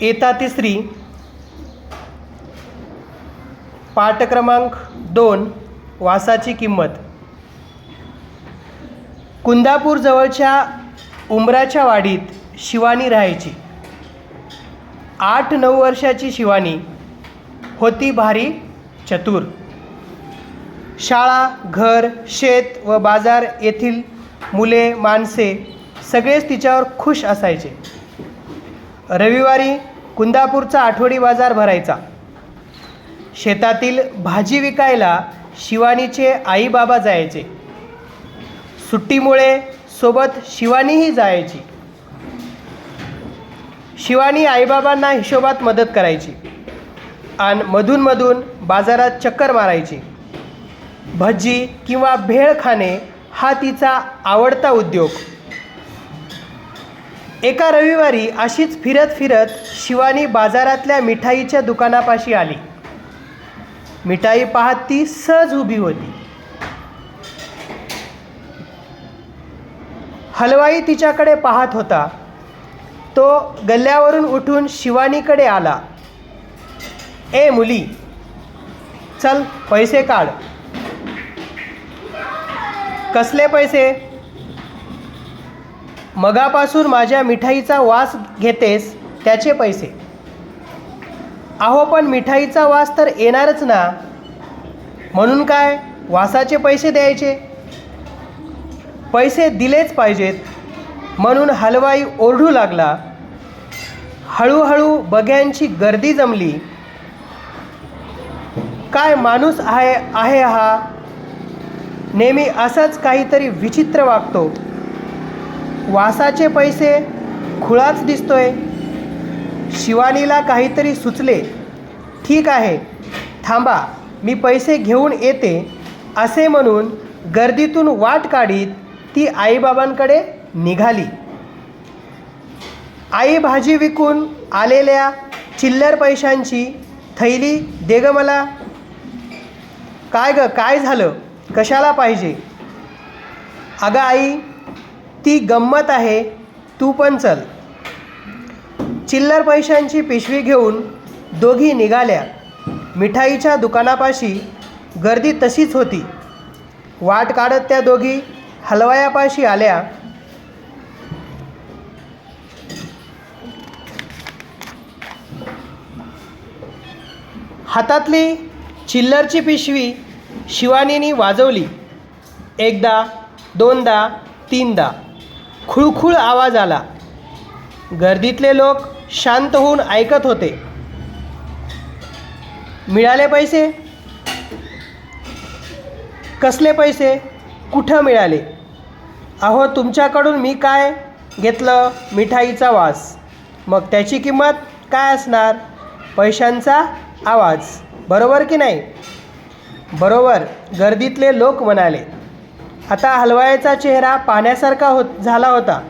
येता तिसरी पाठ क्रमांक दोन वासाची किंमत. कुंदापूरजवळच्या उमराच्या उंबराच्या वाडीत शिवानी राहायची. आठ नऊ वर्षाची शिवानी होती भारी चतुर. शाळा घर शेत व बाजार येथील मुले माणसे सगळेच तिच्यावर खुश असायचे. रविवारी कुंदापूरचा आठवडी बाजार भरायचा. शेतातील भाजी विकायला शिवानीचे आईबाबा जायचे. सुट्टीमुळे सोबत शिवानीही जायची. शिवानी आईबाबांना हिशोबात मदत करायची. आणि मधूनमधून बाजारात चक्कर मारायची. भजी किंवा भेळ खाणे हा तिचा आवडता उद्योग. एका रविवारी अशीच फिरत फिरत शिवानी बाजारातल्या मिठाईच्या दुकानापाशी आली. मिठाई पाहत ती सहज उभी होती. हलवाई तिच्याकडे पाहत होता. तो गल्ल्यावरून उठून शिवानीकडे आला. ए मुली चल पैसे काढ. कसले पैसे? मगापासून माझ्या मिठाईचा वास घेतेस त्याचे पैसे. अहो पण मिठाईचा वास तर येणारच ना. म्हणून काय वासाचे पैसे द्यायचे? पैसे दिलेच पाहिजेत. म्हणून हलवाई ओरडू लागला. हळूहळू बघ्यांची गर्दी जमली. काय माणूस आहे आहे हा? नेहमी असंच काहीतरी विचित्र वागतो. वासाचे पैसे खुळाच दिसतोय. शिवानीला काहीतरी सुचले. ठीक आहे थांबा मी पैसे घेऊन येते असे म्हणून गर्दीतून वाट काढीत ती आईबाबांकडे निघाली. आई भाजी विकून आलेल्या चिल्लर पैशांची थैली दे ग मला. काय ग काय झालं? कशाला पाहिजे? अगं आई ती गंमत आहे तू पण चल. चिल्लर पैशांची पिशवी घेऊन दोघी निघाल्या. मिठाईच्या दुकानापाशी गर्दी तशीच होती. वाट काढत त्या दोघी हलवायापाशी आल्या. हातातली चिल्लरची पिशवी शिवानीनी वाजवली. एकदा दोनदा तीनदा. खुळखुळ आवाज आला. गर्दीतले लोक शांत होऊन ऐकत होते. मिळाले पैसे? कसले पैसे? कुठं मिळाले? अहो तुमच्याकडून मी काय घेतलं? मिठाईचा वास. मग त्याची किंमत काय असणार? पैशांचा आवाज. बरोबर की नाही? बरोबर गर्दीतले लोक म्हणाले. आता हलवायाचा चेहरा पाण्यासारखा होत झाला होता.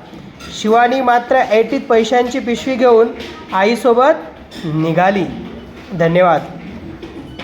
शिवानी मात्र ऐटीत पैशांची पिशवी घेऊन आईसोबत निघाली. धन्यवाद.